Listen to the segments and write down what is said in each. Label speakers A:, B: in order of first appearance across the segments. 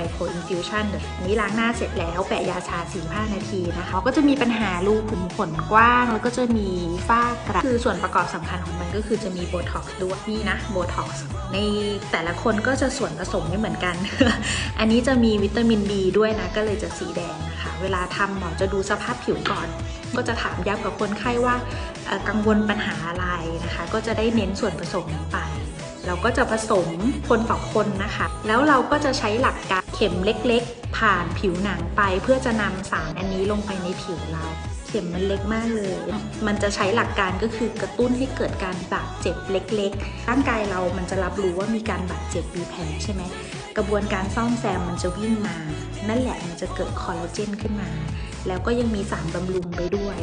A: ไมโครอินฟิวชั่นอันนี้ล้างหน้าเสร็จแล้วแปะยาชา 45 นาทีนะคะก็จะมีปัญหารูขุมขนกว้าง แล้วก็จะมีฝ้ากระคือส่วนประกอบสำคัญของมันก็คือจะมีโบท็อกซ์ด้วยนี่นะโบท็อกซ์ในแต่ละคนก็จะส่วนผสมไม่เหมือนกัน อันนี้จะมีวิตามิน B ด้วยนะ ก็เลยจะสีแดงนะคะ เวลาทำหมอจะดูสภาพผิวก่อน ก็จะถามย้ำกับคนไข้ว่ากังวลปัญหาอะไรนะคะ ก็จะได้เน้นส่วนผสมนั้ไป เราก็จะผสมคนต่อคนนะคะ แล้วเราก็จะใช้หลักการ ข็มเล็กๆ ผ่านผิวหนังไปเพื่อจะนำสารอันนี้ลงไปในผิวเรา เข็มมันเล็กมากเลย มันจะใช้หลักการก็คือกระตุ้นให้เกิดการบาดเจ็บเล็กๆ ร่างกายเรามันจะรับรู้ว่ามีการบาดเจ็บมีแผลใช่ไหมกระบวนการซ่อมแซมมันจะวิ่งมา นั่นแหละมันจะเกิดคอลลาเจนขึ้นมา แล้วก็ยังมีสารบำรุงไปด้วย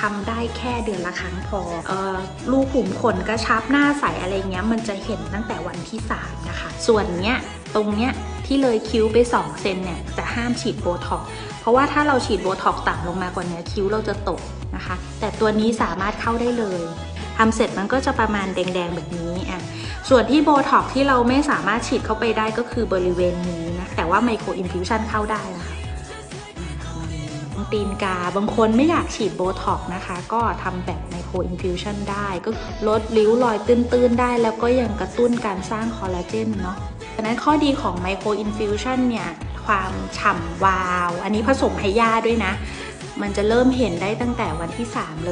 A: ทำได้แค่เดือนละครั้งพอออลูกขุมขนกระชับหน้าใสอะไรเงี้ย มันจะเห็นตั้งแต่วันที่ 3 นะคะ ส่วนเนี้ยตรงเนี้ย ที่เลยคิ้วไป 2 เซนเนี่ยจะห้ามฉีดโบท็อกเพราะว่าถ้าเราฉีดโบท็อกต่ำลงมากว่านี้คิ้วเราจะตกนะคะ แต่ตัวนี้สามารถเข้าได้เลยทำเสร็จมันก็จะประมาณแดงๆแบบนี้อะส่วนที่โบท็อกที่เราไม่สามารถฉีดเข้าไปได้ก็คือบริเวณนี้นะแต่ว่าไมโครอินฟิวชันเข้าได้นะคะตีนกาบางคนไม่อยากฉีดโบท็อกนะคะ ก็ทำแบบไมโครอินฟิวชันได้ ก็ลดริ้วรอยตื้นๆได้ แล้วก็ยังกระตุ้นการสร้างคอลลาเจนเนาะ ดังนั้นข้อดีของไมโครอินฟิวชันเนี่ย ความฉ่ำวาว อันนี้ผสมให้ยาด้วยนะ มันจะเริ่มเห็นได้ตั้งแต่วันที่ 3 เลย